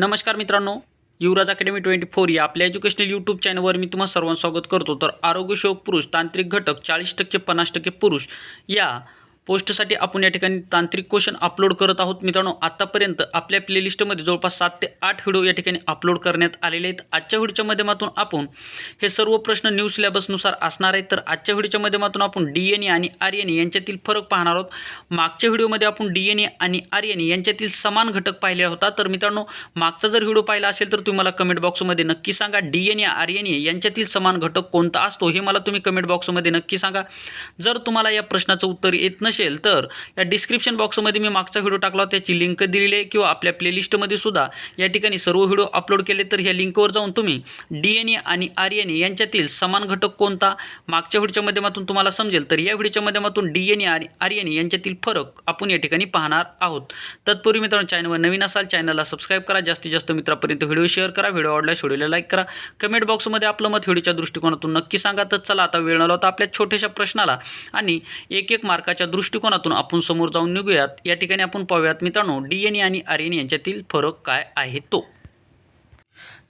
नमस्कार मित्रांनो युवराज academy twenty four या आपल्या एज्युकेशनल यूट्यूब चॅनलवर मी तुम्हाला सर्वांचं स्वागत करतो. तर आरोग्यशोक पुरुष तांत्रिक घटक चाळीस टक्के पन्नास टक्के पुरुष या पोस्टसाठी आपण या ठिकाणी तांत्रिक क्वेश्चन अपलोड करत आहोत. मित्रांनो आत्तापर्यंत आपल्या प्लेलिस्टमध्ये जवळपास सात ते आठ व्हिडिओ या ठिकाणी अपलोड करण्यात आलेले आहेत. आजच्या व्हिडिओच्या माध्यमातून आपण हे सर्व प्रश्न न्यू सिलेबसनुसार असणार आहेत. तर आजच्या व्हिडिओच्या माध्यमातून आपण डी एन ए आणि आर एन ए यांच्यातील फरक पाहणार आहोत. मागच्या व्हिडिओमध्ये आपण डी एन ए आणि आर एन ए यांच्यातील समान घटक पाहिलेला होता. तर मित्रांनो मागचा जर व्हिडिओ पाहिला असेल तर तुम्ही मला कमेंट बॉक्समध्ये नक्की सांगा. D N A R N A यांच्यातील समान घटक कोणता असतो हे मला तुम्ही कमेंट बॉक्समध्ये नक्की सांगा. जर तुम्हाला या प्रश्नाचं उत्तर येत नसेल तर या डिस्क्रिप्शन बॉक्समध्ये मी मागचा व्हिडिओ टाकला होता त्याची लिंक दिलेली आहे किंवा आपल्या प्लेलिस्टमध्ये सुद्धा या ठिकाणी सर्व व्हिडिओ अपलोड केले तर ह्या लिंकवर जाऊन तुम्ही डी एन ए आणि आर एन ए यांच्यातील समान घटक कोणता मागच्या व्हिडिओच्या माध्यमातून तुम्हाला समजेल तर या व्हिडिओच्या माध्यमातून डी एन ए आणि आर एन ए यांच्यातील फरक आपण या ठिकाणी पाहणार आहोत. तत्पूर्वी मित्रांनो चॅनलवर नवीन असाल चॅनलला सबस्क्राईब करा जास्तीत जास्त मित्रापर्यंत व्हिडिओ शेअर करा व्हिडिओ आवडल्यास व्हिडिओला लाईक करा. कमेंट बॉक्समध्ये आपलं मत व्हिडिओच्या दृष्टिकोनातून नक्की सांगा. तर चला आता वेळ आला होता आपल्या छोट्याशा प्रश्नाला आणि एक एक मार्काच्या दृष्टिकोनातून आपण समोर जाऊन निघूयात या ठिकाणी आपण पाहूयात मित्रांनो डी एन ए आणि आर एन ए यांच्यातील फरक काय आहे तो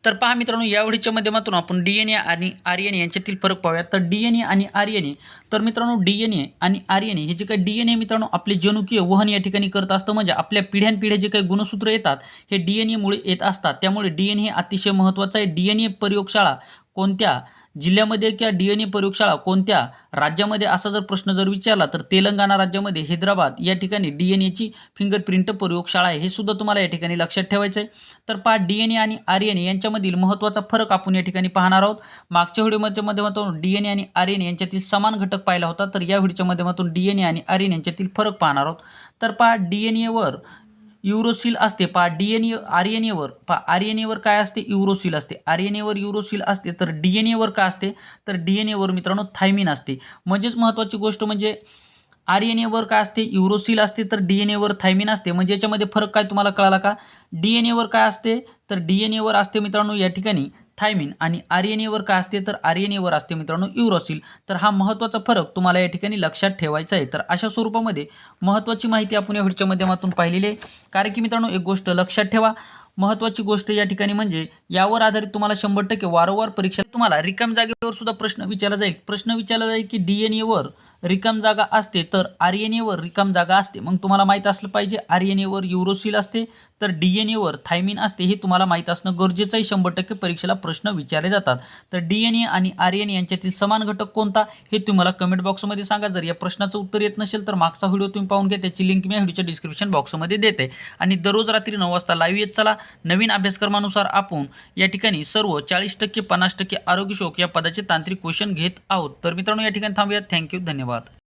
तर पहा मित्रांनो यावेळीच्या माध्यमातून आपण डी एन ए आणि आर एन ए यांच्यातील फरक पाहूयात तर डी एन ए आणि आर एन ए तर मित्रांनो डी एन ए आणि आर एन ए हे जे काही डी एन ए मित्रांनो आपले जनुकीय वहन या ठिकाणी करत असतं म्हणजे आपल्या पिढ्यानपिढ्या जे काही गुणसूत्र येतात हे डी एन एमुळे येत असतात त्यामुळे डी एन ए अतिशय महत्त्वाचं आहे डी एन ए प्रयोगशाळा कोणत्या जिल्ह्यामध्ये किंवा डी एन ए प्रयोगशाळा कोणत्या राज्यामध्ये असा जर प्रश्न जर विचारला तर तेलंगणा राज्यामध्ये हैदराबाद या ठिकाणी डी एन एची फिंगरप्रिंट प्रयोगशाळा आहे हे सुद्धा तुम्हाला या ठिकाणी लक्षात ठेवायचं आहे तर पहा डी एन ए आणि आर एन ए यांच्यामधील महत्त्वाचा फरक आपण या ठिकाणी पाहणार आहोत. मागच्या व्हिडिओमध्ये माध्यमातून डी एन ए आणि आर एन ए यांच्यातील समान घटक पाहिला होता तर या व्हिडिओच्या माध्यमातून डी एन ए आणि आर एन ए यांच्यातील फरक पाहणार आहोत. तर पहा डी एन एवर युरोसिल असते पहा D N A R N ever पा आर एन एवर काय असते? युरोसिल असते. आर एन एवर युरोसिल असते तर डी एन एवर काय असते? तर डी एन एवर मित्रांनो थायमिन असते. म्हणजेच महत्त्वाची गोष्ट म्हणजे आर एन एवर काय असते? युरोसिल असते तर डी एन एवर थायमिन असते. म्हणजे याच्यामध्ये फरक काय तुम्हाला कळाला का? डी एन एवर काय असते? तर डी एन एवर असते मित्रांनो या ठिकाणी. थायमिन आणि आर एन एवर काय असते? तर आर एन एवर असते मित्रांनो युरोसिल. तर हा महत्त्वाचा फरक तुम्हाला या ठिकाणी लक्षात ठेवायचा आहे. तर अशा स्वरूपामध्ये महत्त्वाची माहिती आपण या व्हिडिओच्या माध्यमातून पाहिलेली आहे. कारण की मित्रांनो एक गोष्ट लक्षात ठेवा. महत्त्वाची गोष्ट या ठिकाणी म्हणजे यावर आधारित तुम्हाला शंभर टक्के वारंवार परीक्षा तुम्हाला रिकाम जागेवर सुद्धा प्रश्न विचारला जाईल. प्रश्न विचारला जाईल की डी एन एवर रिकाम जागा असते तर आर एन एवर रिकाम जागा असते. मग तुम्हाला माहीत असलं पाहिजे आर एन एवर युरोसिल असते तर डी एन एवर थायमिन असते हे तुम्हाला माहीत असणं गरजेचं आहे. शंभर टक्के परीक्षेला प्रश्न विचारले जातात. तर डी एन ए आणि आर एन ए यांच्यातील समान घटक कोणता हे तुम्हाला कमेंट बॉक्समध्ये सांगा. जर या प्रश्नाचं उत्तर येत नसेल तर मागचा व्हिडिओ तुम्ही पाहून घ्या. त्याची लिंक मी या व्हिडिओच्या डिस्क्रिप्शन बॉक्समध्ये देते. आणि दररोज रात्री नऊ वाजता लाईव्ह येत चला. नवीन अभ्यासक्रमानुसार आपण या ठिकाणी सर्व चाळीस टक्के पन्नास टक्के आरोग्यशोक या पदाचे तांत्रिक क्वेश्चन घेत आहोत. तर मित्रांनो या ठिकाणी थांबूयात. थँक्यू धन्यवाद.